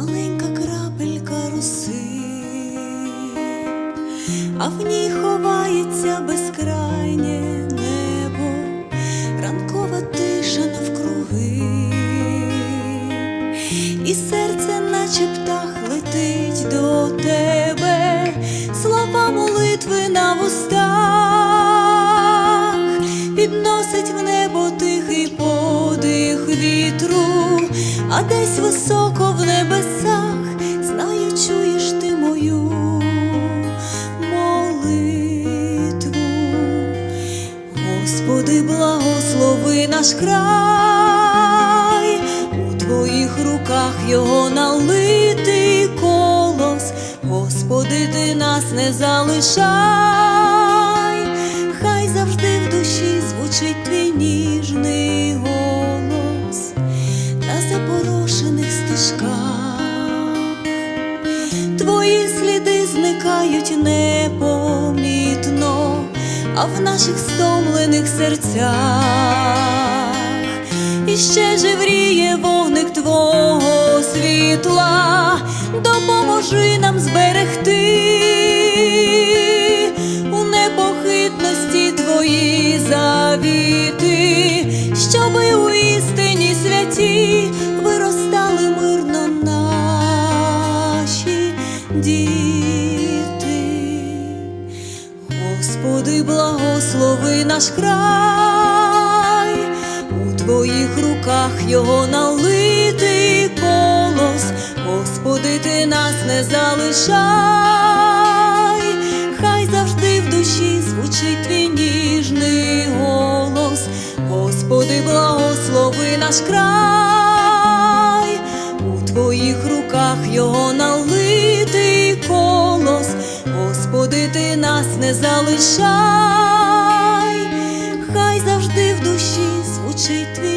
маленька крапелька роси, а в ній ховається безкрайнє небо, ранкова тиша навкруги, і серце, наче птах, летить до тебе, слова молитви на вустах, підносить в небо тихий подих вітру, а десь високо наш край, у твоїх руках його налитий колос, Господи, ти нас не залишай, хай завжди в душі звучить твій ніжний голос на запорошених стежках. Твої сліди зникають непомітно, а в наших стомлених серцях ще живріє вогник Твого світла, допоможи нам зберегти у непохитності Твої завіти, щоби у істині святі виростали мирно наші діти. Господи, благослови наш край, Твоїх руках його налитий колос, Господи, ти нас не залишай, хай завжди в душі звучить твій ніжний голос, Господи, благослови наш край, у Твоїх руках його налитий колос, Господи, ти нас не залишай, хай завжди в душі звучить твій